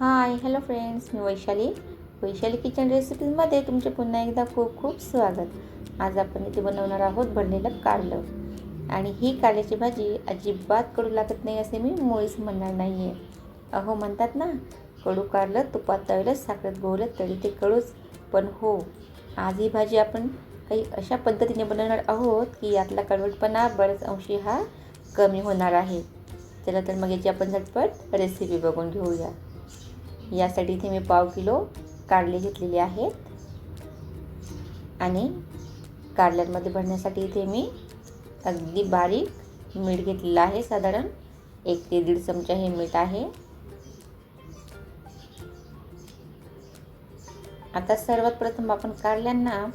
हाय hello friends मी Vaishali. Vaishali kitchen रेसिपीजमध्ये तुमचे पुन्हा एकदा खूप खूप स्वागत. आज आपण इथे बनवणार आहोत भरलेलं कारलं. आणि ही कारल्याची भाजी अजिबात कडू लागत नाही असे मी मुळीच म्हणणार नाही आहे अहो म्हणतात ना कडू कारलं तुपात तळलं साखरेत गोवलं तरी ते कडूच. पण हो आज ही भाजी आपण काही अशा पद्धतीने बनवणार आहोत की यातला कडवटपणा बऱ्याच अंशी हा कमी होणार आहे. चला तर मग याची आपण झटपट रेसिपी बघून घेऊया. यासाठी इथे मी पाव किलो कारले घेतलेले आहेत. आणि कारल्यांमध्ये भरण्यासाठी इथे मी अगदी बारीक मीठ घेतलेलं आहे. साधारण एक ते दीड चमचा हे मीठ आहे. आता सर्वात प्रथम आपण कारल्यांना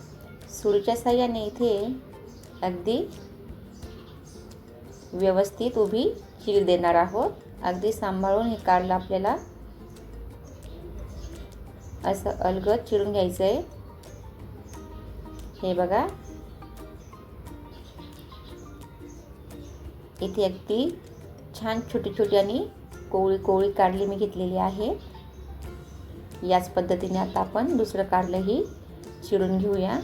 सुरीच्या साह्याने इथे अगदी व्यवस्थित उभी चीर देणार आहोत. अगदी सांभाळून हे कारलं आपल्याला असं अलगद चिरून घ्यायचं आहे हे बघा. इथे अगदी छान छोटी छोटी आणि कोवळी कोवळी काढली मी घेतलेली आहे. याच पद्धतीने आता आपण दुसरं कारलंही चिरून घेऊया.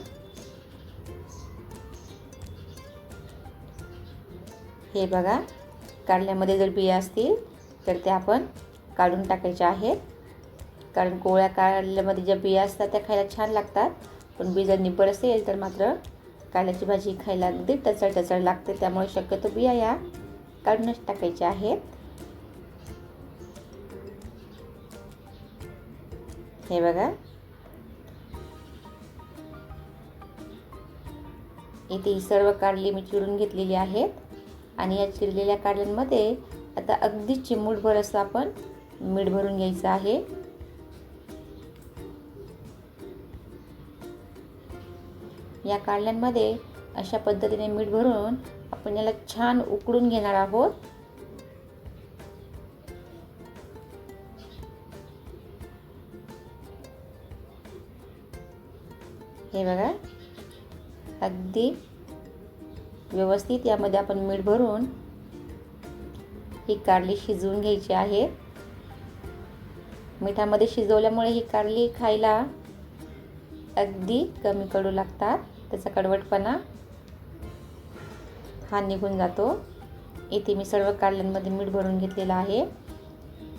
हे बघा. कारल्यामध्ये जर बिया असतील तर त्या आपण काढून टाकायच्या आहेत. कारण गोळ्या कारल्यामध्ये ज्या बिया असतात त्या खायला छान लागतात. पण बी जर निब्बर असेल तर मात्र कारल्याची भाजी खायला अगदी टचळ टचळ लागते. त्यामुळे शक्यतो बिया या काढूनच टाकायच्या आहेत. हे बघा. इथे ही सर्व कारली मी चिरून घेतलेली आहेत. आणि या चिरलेल्या कारल्यांमध्ये आता अगदी चिमूटभर असं आपण मीठ भरून घ्यायचं आहे. या कारल्यांमध्ये अशा पद्धतीने मीठ भरून आपण याला छान उकडून घेणार आहोत. हे बघा. अगदी व्यवस्थित यामध्ये आपण मीठ भरून ही कारली शिजवून घ्यायची आहे. मिठामध्ये शिजवल्यामुळे ही कारली खायला अगदी कमी कडू लागतात. त्याचा कडवटपणा हा निघून जातो. इथे मी सर्व कारल्यांमध्ये मीठ भरून घेतलेलं आहे.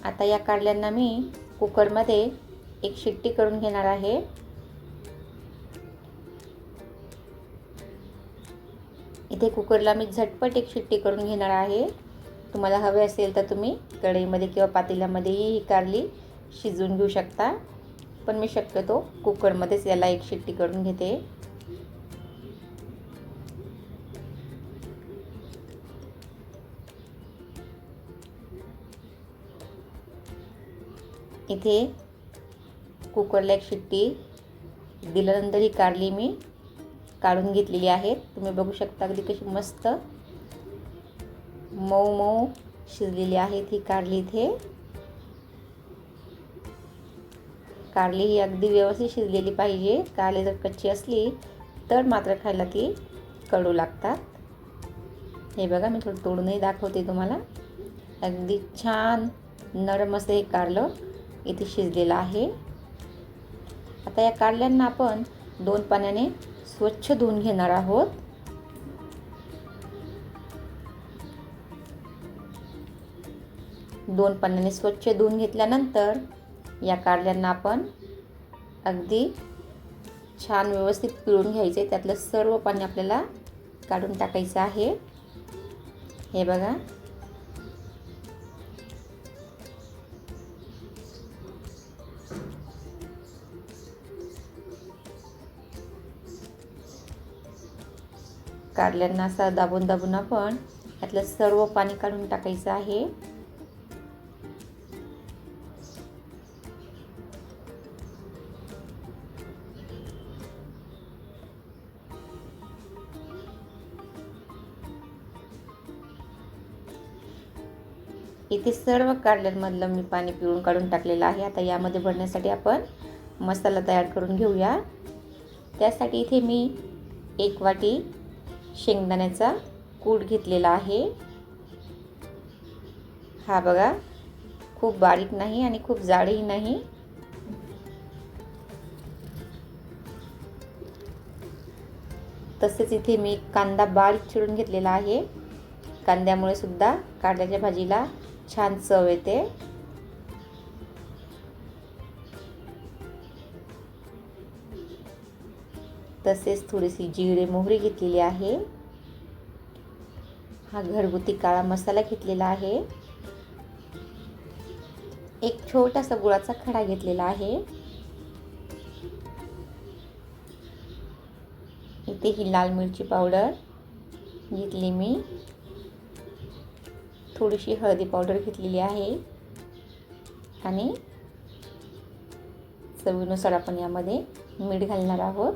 आता या कारल्यांना मी कुकरमध्ये एक शिट्टी करून घेणार आहे. इथे कुकरला मी झटपट एक शिट्टी करून घेणार आहे. तुम्हाला हवे असेल तर तुम्ही कढईमध्ये किंवा पातेल्यामध्येही ही कारली शिजवून घेऊ शकता. पण मी शक्यतो कुकरमध्येच याला एक शिट्टी करून घेते. इथे कुकरला एक शिट्टी दिल्यानंतर ही कारली मी काढून घेतलेली आहेत तुम्ही बघू शकता अगदी कशी मस्त मऊ मऊ शिजलेली आहेत ही कारली इथे. कारली ही अगदी व्यवस्थित शिजलेली पाहिजे. कारली जर कच्ची असली तर मात्र खायला ती कडू लागतात. हे बघा मी थोडं तोडूनही दाखवते तुम्हाला. अगदी छान नरम असं हे कारलं. इथे शिजलेलं आहे. आता या कारल्यांना आपण दोन पाण्याने स्वच्छ धुवून घेणार आहोत. दोन पाण्याने स्वच्छ धुवून घेतल्यानंतर या कारल्यांना आपण अगदी छान व्यवस्थित पिळून घ्यायचे. त्यातलं सर्व पाणी आपल्याला काढून टाकायचं आहे. हे बघा. कारल्यांना असा दाबून दाबून आपण यातलं सर्व पाणी काढून टाकायचं आहे. इथे सर्व कारल्यांमधलं मी पाणी पिळून काढून टाकलेलं आहे. आता यामध्ये भरण्यासाठी आपण मसाला तयार करून घेऊया. त्यासाठी इथे मी एक वाटी शेंगदाण्याचा कूट घेतलेला आहे. हा बघा खूप बारीक नाही आणि खूप जाडही नाही. तसेच इथे मी कांदा बारीक चिरून घेतलेला आहे. कांद्यामुळे सुद्धा कांद्याच्या भाजीला छान चव येते. तसेच थोडीशी जिरे मोहरी घेतलेली आहे. हा घरगुती काळा मसाला घेतलेला आहे. एक छोटासा गुळाचा खडा घेतलेला आहे. इथे ही लाल मिरची पावडर घेतली मी. थोडीशी हळदी पावडर घेतलेली आहे. आणि चवीनुसार आपण यामध्ये मीठ घालणार आहोत.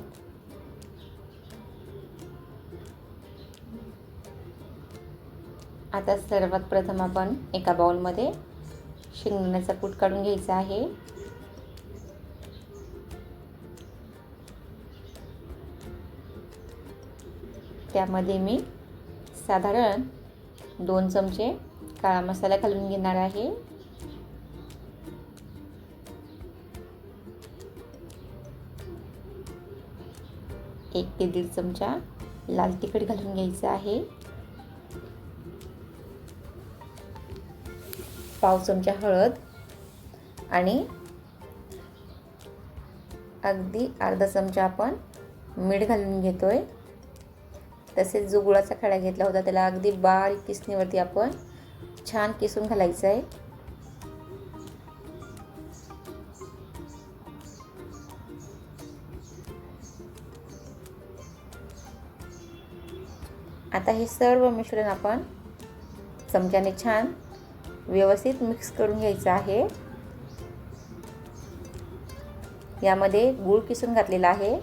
आता सर्वात प्रथम आपण एका बाउलमध्ये शेंगदाण्याचा कूट काढून घ्यायचा आहे. त्यामध्ये मी साधारण दोन चमचे काळा मसाला घालून घेणार आहे. एक ते दीड चमचा लाल तिखट घालून घ्यायचं आहे. पाव चमचा हळद आणि अगदी अर्धा चमचा आपण मीठ घालून घेतो आहे तसेच जो गुळाचा खडा घेतला होता त्याला अगदी बारीक किसणीवरती आपण छान किसून घालायचं आहे आता हे सर्व मिश्रण आपण चमच्याने छान व्यवस्थित मिक्स करून घ्यायचं आहे. यामध्ये गूळ किसून घातलेला आहे.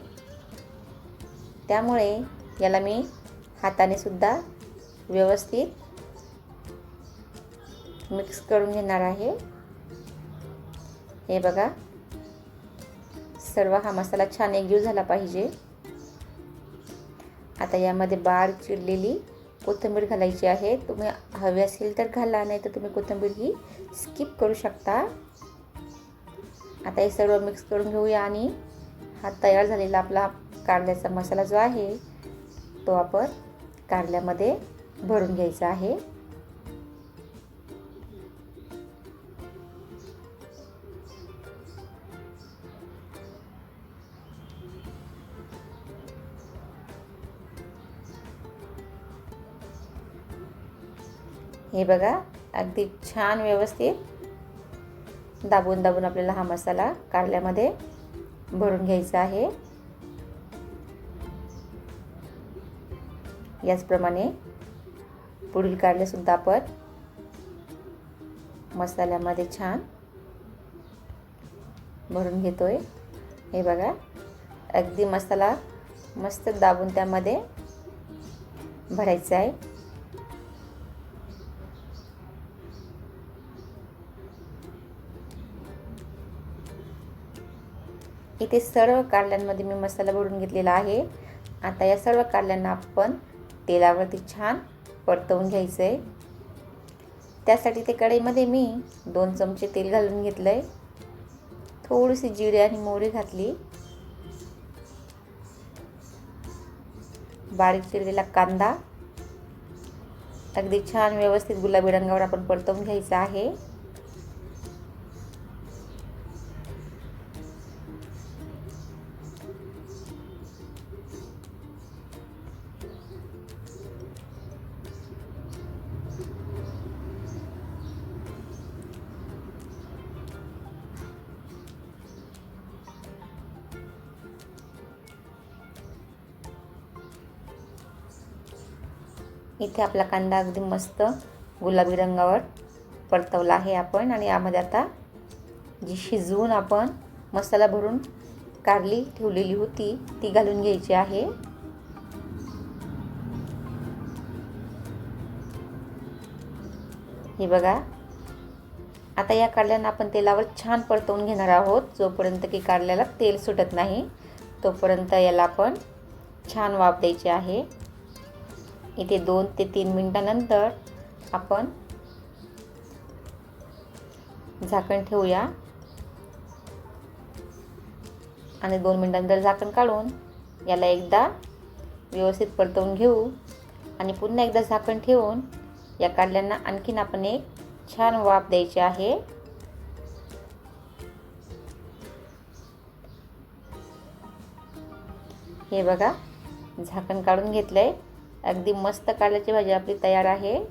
त्यामुळे याला मी हाताने सुद्धा व्यवस्थित मिक्स करून घेणार आहे. हे बघा. सर्व हा मसाला छान एकजीव झाला पाहिजे. आता यामध्ये बार चिरलेली कोथिंबीर घालायची आहे. तुम्ही हवी असेल तर घाला नाही तर तुम्ही कोथिंबीर ही स्किप करू शकता. आता हे सर्व मिक्स करून घेऊया आणि हा तयार झालेला आपला कारल्याचा मसाला जो आहे तो आपण कारल्यामध्ये भरून घ्यायचा आहे. हे बघा अगदी छान व्यवस्थित दाबून दाबून आपल्याला हा मसाला कारल्यामध्ये भरून घ्यायचा आहे. याचप्रमाणे पुढील कारलेसुद्धा आपण मसाल्यामध्ये छान भरून घेतोय. हे बघा अगदी मसाला मस्त दाबून त्यामध्ये भरायचा आहे. इथे सर्व कारल्यांमध्ये मी मसाला भरून घेतलेला आहे. आता या सर्व कारल्यांना आपण तेलावरती छान परतवून घ्यायचं आहे त्यासाठी ते कढईमध्ये मी दोन चमचे तेल घालून घेतलं आहे थोडीशी जिरे आणि मोहरी घातली. बारीक चिरलेला कांदा. अगदी छान व्यवस्थित गुलाबी रंगावर आपण परतवून घ्यायचा आहे. इथे आपला कांदा अगदी मस्त गुलाबी रंगावर परतवला आहे आपण. आणि यामध्ये आता जी शिजवून आपण मसाला भरून कारली ठेवलेली होती ती घालून घ्यायची आहे. हे बघा. आता या कारल्यांना आपण तेलावर छान परतवून घेणार आहोत. जोपर्यंत की कारल्याला तेल सुटत नाही तोपर्यंत याला आपण छान वाफ द्यायची आहे. इथे दोन ते तीन मिनटानंतर आपण झाकण ठेवूया. आणि दोन मिनटानंतर झाकण काढून याला एकदा व्यवस्थित परतवून घेऊ. आणि पुन्हा एकदा झाकण ठेवून या काढल्यांना आणखीन आपण एक छान वाफ द्यायची आहे. हे बघा झाकण काढून घेतलंय. अगदी मस्त कारल्याची भाजी आपली तयार आहे.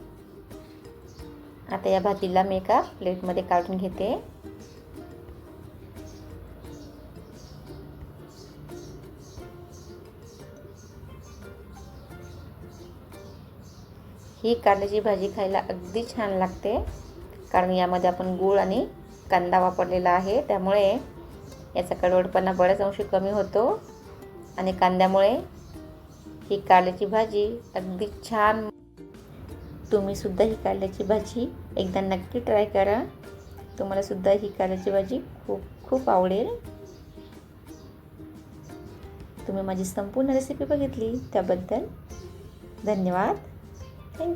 आता या भाजीला मी एका प्लेटमध्ये काढून घेते. ही कारल्याची भाजी खायला अगदी छान लागते. कारण यामध्ये आपण गूळ आणि कांदा वापरलेला आहे. त्यामुळे याचा कडवडपणा बऱ्याच अंशी कमी होतो. आणि कांद्यामुळे ही कारल्याची भाजी अगदी छान. तुम्ही सुद्धा ही कारल्याची भाजी एकदा नक्की ट्राय करा. तुम्हाला सुद्धा ही कारल्याची भाजी खूप खूप आवडेल. तुम्ही माझी संपूर्ण रेसिपी बघितली त्याबद्दल धन्यवाद. थँक्यू